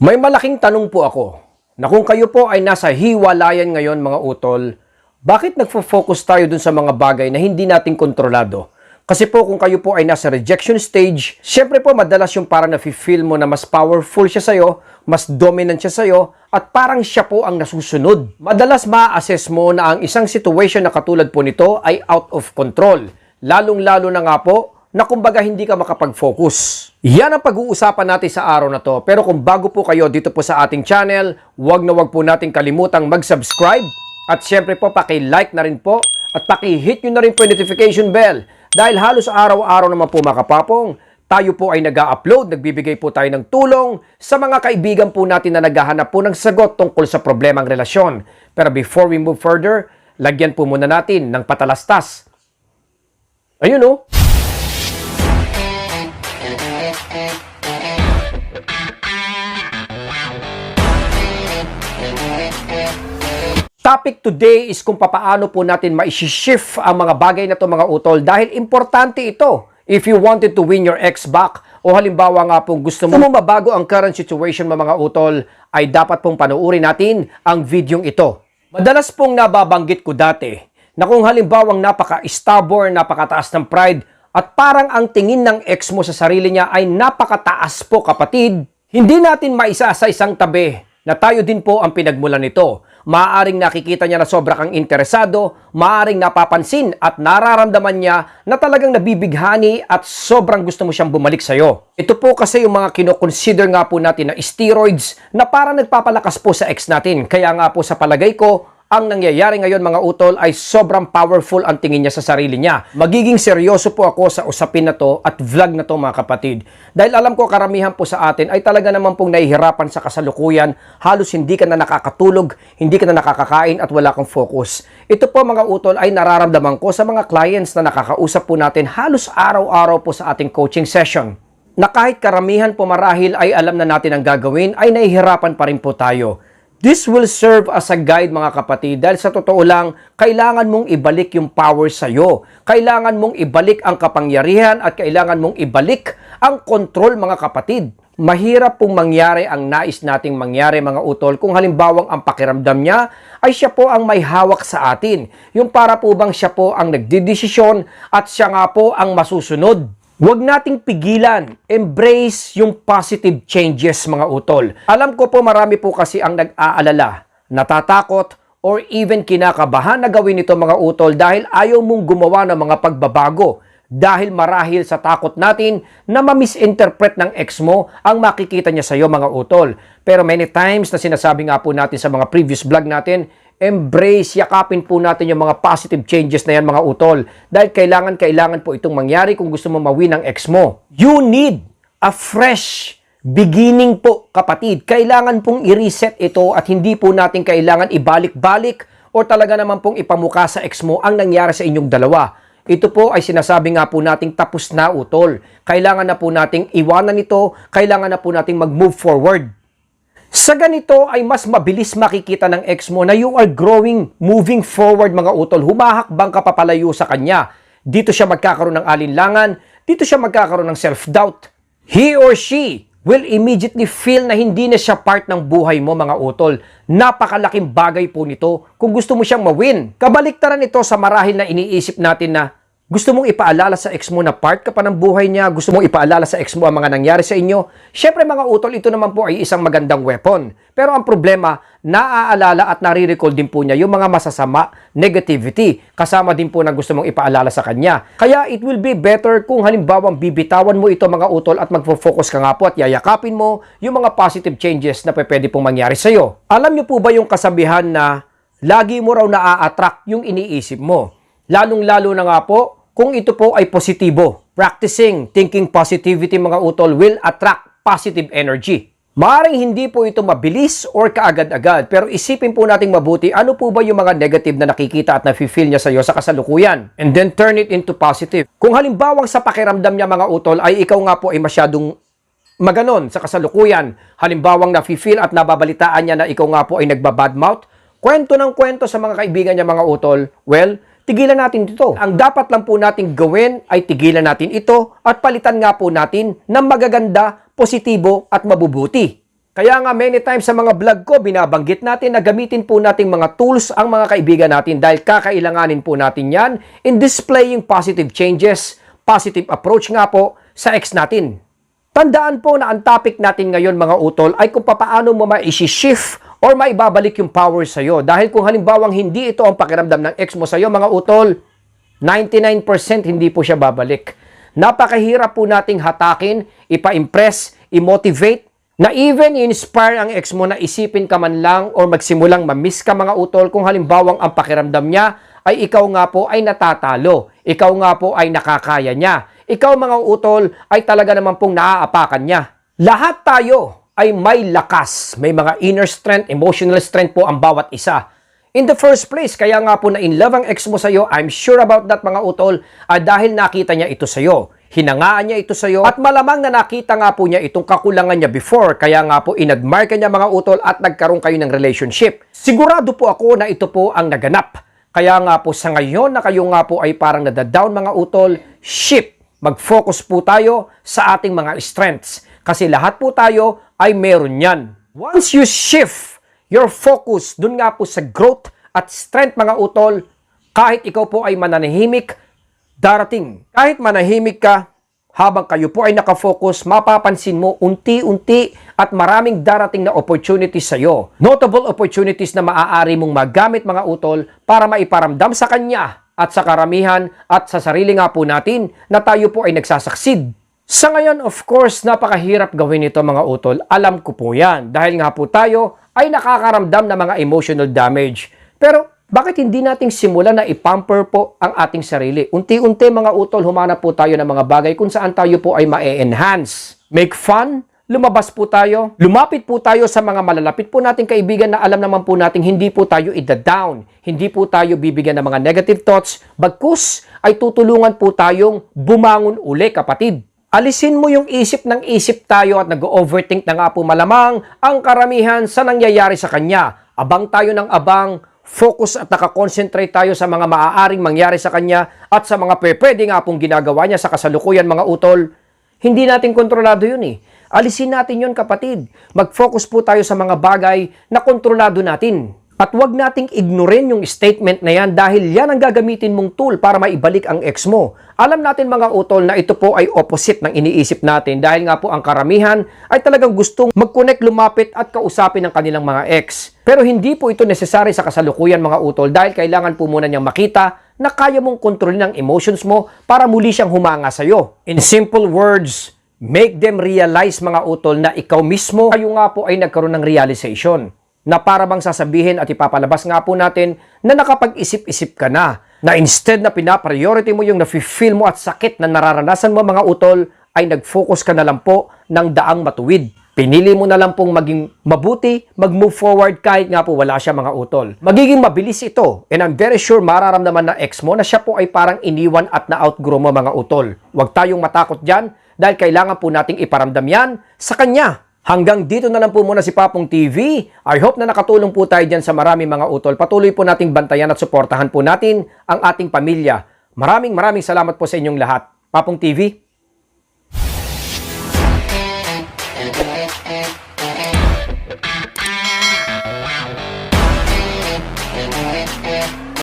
May malaking tanong po ako na kung kayo po ay nasa hiwalayan ngayon mga utol, bakit nagfo-focus tayo dun sa mga bagay na hindi natin kontrolado? Kasi po kung kayo po ay nasa rejection stage, syempre po madalas yung parang nafe-feel mo na mas powerful siya sa'yo, mas dominant siya sa'yo, at parang siya po ang nasusunod. Madalas ma-assess mo na ang isang situation na katulad po nito ay out of control. Lalong-lalo na nga po na kumbaga hindi ka makapag-focus. Yan ang pag-uusapan natin sa araw na to. Pero kung bago po kayo dito po sa ating channel, wag na wag po natin kalimutang mag-subscribe at syempre po paki-like na rin po at paki-hit nyo na rin po yung notification bell dahil halos araw-araw naman po makapapong tayo po ay nag upload nagbibigay po tayo ng tulong sa mga kaibigan po natin na naghahanap po ng sagot tungkol sa problemang relasyon. Pero before we move further, lagyan po muna natin ng patalastas. Ayun oh. Topic today is kung papaano po natin ma-shift ang mga bagay na to mga utol dahil importante ito if you wanted to win your ex back o halimbawa nga po gusto mo mabago ang current situation mo mga utol ay dapat pong panuuri natin ang videong ito. Madalas pong nababanggit ko dati na kung halimbawang napaka-stubborn, napakataas ng pride at parang ang tingin ng ex mo sa sarili niya ay napakataas po kapatid, hindi natin maisa sa isang tabi na tayo din po ang pinagmulan nito. Maaring nakikita niya na sobra kang interesado, maaring napapansin at nararamdaman niya na talagang nabibighani at sobrang gusto mo siyang bumalik sa'yo. Ito po kasi yung mga kinoconsider nga po natin na steroids na parang nagpapalakas po sa ex natin. Kaya nga po sa palagay ko, ang nangyayari ngayon mga utol ay sobrang powerful ang tingin niya sa sarili niya. Magiging seryoso po ako sa usapin na to at vlog na to mga kapatid. Dahil alam ko karamihan po sa atin ay talaga naman pong nahihirapan sa kasalukuyan. Halos hindi ka na nakakatulog, hindi ka na nakakakain at wala kang focus. Ito po mga utol ay nararamdaman ko sa mga clients na nakakausap po natin halos araw-araw po sa ating coaching session na kahit karamihan po marahil ay alam na natin ang gagawin, ay nahihirapan pa rin po tayo. This will serve as a guide mga kapatid dahil sa totoo lang, kailangan mong ibalik yung power sa iyo. Kailangan mong ibalik ang kapangyarihan at kailangan mong ibalik ang control mga kapatid. Mahirap pong mangyari ang nais nating mangyari mga utol kung halimbawang ang pakiramdam niya ay siya po ang may hawak sa atin. Yung para po bang siya po ang nagdidesisyon at siya nga po ang masusunod. Huwag nating pigilan, embrace yung positive changes mga utol. Alam ko po marami po kasi ang nag-aalala, natatakot, or even kinakabahan na gawin ito mga utol dahil ayaw mong gumawa ng mga pagbabago. Dahil marahil sa takot natin na ma-misinterpret ng ex mo ang makikita niya sa iyo mga utol. Pero many times na sinasabi nga po natin sa mga previous vlog natin, embrace, yakapin po natin yung mga positive changes na yan mga utol. Dahil kailangan, kailangan po itong mangyari kung gusto mo mawin ang ex mo. You need a fresh beginning po kapatid. Kailangan pong i-reset ito at hindi po natin kailangan ibalik-balik o talaga naman pong ipamuka sa ex mo ang nangyari sa inyong dalawa. Ito po ay sinasabi nga po nating tapos na utol. Kailangan na po nating iwanan ito, kailangan na po nating mag-move forward. Sa ganito ay mas mabilis makikita ng ex mo na you are growing, moving forward mga utol. Humahakbang ka papalayo sa kanya. Dito siya magkakaroon ng alinlangan, dito siya magkakaroon ng self-doubt. He or she will immediately feel na hindi na siya part ng buhay mo mga utol. Napakalaking bagay po nito kung gusto mo siyang mawin. Kabaliktaran ito sa marahil na iniisip natin na gusto mong ipaalala sa ex mo na part ka pa ng buhay niya, gusto mong ipaalala sa ex mo ang mga nangyari sa inyo. Syempre mga utol, ito naman po ay isang magandang weapon. Pero ang problema, naaalala at nare-recall din po niya yung mga masasama, negativity, kasama din po na gusto mong ipaalala sa kanya. Kaya it will be better kung halimbawang bibitawan mo ito mga utol at magfo-focus ka nga po at yayakapin mo yung mga positive changes na pwede pong mangyari sa iyo. Alam niyo po ba yung kasabihan na lagi mo raw na-attract yung iniisip mo? Lalong-lalo na nga po kung ito po ay positibo. Practicing thinking positivity mga utol will attract positive energy. Maring hindi po ito mabilis or kaagad-agad pero isipin po nating mabuti ano po ba yung mga negative na nakikita at nafe-feel niya sa iyo sa kasalukuyan and then turn it into positive. Kung halimbawang sa pakiramdam niya mga utol ay ikaw nga po ay masyadong maganon sa kasalukuyan, halimbawang nafe-feel at nababalitaan niya na ikaw nga po ay nagbabadmouth, kwento ng kwento sa mga kaibigan niya mga utol, well, tigilan natin ito. Ang dapat lang po natin gawin ay tigilan natin ito at palitan nga po natin ng magaganda, positibo at mabubuti. Kaya nga many times sa mga vlog ko, binabanggit natin na gamitin po nating mga tools ang mga kaibigan natin dahil kakailanganin po natin yan in displaying positive changes, positive approach nga po sa ex natin. Tandaan po na ang topic natin ngayon mga utol ay kung paano mo ma-shift or maibabalik yung power sa'yo. Dahil kung halimbawang hindi ito ang pakiramdam ng ex mo sa'yo mga utol, 99% hindi po siya babalik. Napakahirap po nating hatakin, ipa-impress, i-motivate, na even inspire ang ex mo na isipin ka man lang or magsimulang mamiss ka mga utol kung halimbawang ang pakiramdam niya ay ikaw nga po ay natatalo. Ikaw nga po ay nakakaya niya. Ikaw mga utol ay talaga naman pong naaapakan niya. Lahat tayo ay may lakas, may mga inner strength, emotional strength po ang bawat isa. In the first place, kaya nga po na in love ang ex mo sa'yo, I'm sure about that mga utol, ah, dahil nakita niya ito sa'yo. Hinangaan niya ito sa'yo at malamang na nakita nga po niya itong kakulangan niya before, kaya nga po inadmire ka niya mga utol at nagkaroon kayo ng relationship. Sigurado po ako na ito po ang naganap. Kaya nga po sa ngayon na kayo nga po ay parang nadadown mga utol, ship, mag-focus po tayo sa ating mga strengths. Kasi lahat po tayo ay meron yan. Once you shift your focus dun nga po sa growth at strength mga utol, kahit ikaw po ay mananahimik, darating. Kahit manahimik ka, habang kayo po ay nakafocus, mapapansin mo unti-unti at maraming darating na opportunities sa iyo. Notable opportunities na maaari mong magamit mga utol para maiparamdam sa kanya at sa karamihan at sa sarili nga po natin na tayo po ay nagsasaksid. Sa ngayon, of course, napakahirap gawin ito mga utol. Alam ko po yan dahil nga po tayo ay nakakaramdam ng mga emotional damage. Pero bakit hindi nating simulan na ipamper po ang ating sarili? Unti-unti mga utol, humanap po tayo ng mga bagay kung saan tayo po ay ma-enhance. Make fun, lumabas po tayo, lumapit po tayo sa mga malalapit po nating kaibigan na alam naman po nating hindi po tayo ida-down, hindi po tayo bibigyan ng mga negative thoughts, bagkus ay tutulungan po tayong bumangon uli kapatid. Alisin mo yung isip ng isip tayo at nag-overthink na nga po malamang ang karamihan sa nangyayari sa kanya. Abang tayo ng abang, focus at nakakonsentrate tayo sa mga maaaring mangyari sa kanya at sa mga pwede nga pong ginagawa niya sa kasalukuyan mga utol. Hindi natin kontrolado yun eh. Alisin natin yun kapatid. Mag-focus po tayo sa mga bagay na kontrolado natin. At huwag nating ignorin yung statement na yan dahil yan ang gagamitin mong tool para maibalik ang ex mo. Alam natin mga utol na ito po ay opposite ng iniisip natin dahil nga po ang karamihan ay talagang gustong mag-connect, lumapit at kausapin ang kanilang mga ex. Pero hindi po ito necessary sa kasalukuyan mga utol dahil kailangan po muna niyang makita na kaya mong kontrolin ang emotions mo para muli siyang humanga sa'yo. In simple words, make them realize mga utol na ikaw mismo kayo nga po ay nagkaroon ng realization na para bang sasabihin at ipapalabas nga po natin na nakapag-isip-isip ka na na instead na pinapriority mo yung nafe-feel mo at sakit na nararanasan mo mga utol ay nag-focus ka na lang po ng daang matuwid. Pinili mo na lang pong maging mabuti, mag-move forward kahit nga po wala siya mga utol. Magiging mabilis ito and I'm very sure mararamdaman na ex mo na siya po ay parang iniwan at na-outgrow mo mga utol. Huwag tayong matakot dyan dahil kailangan po nating iparamdam yan sa kanya. Hanggang dito na lang po muna si Papong TV. I hope na nakatulong po tayo dyan sa marami mga utol. Patuloy po nating bantayan at suportahan po natin ang ating pamilya. Maraming maraming salamat po sa inyong lahat. Papong TV,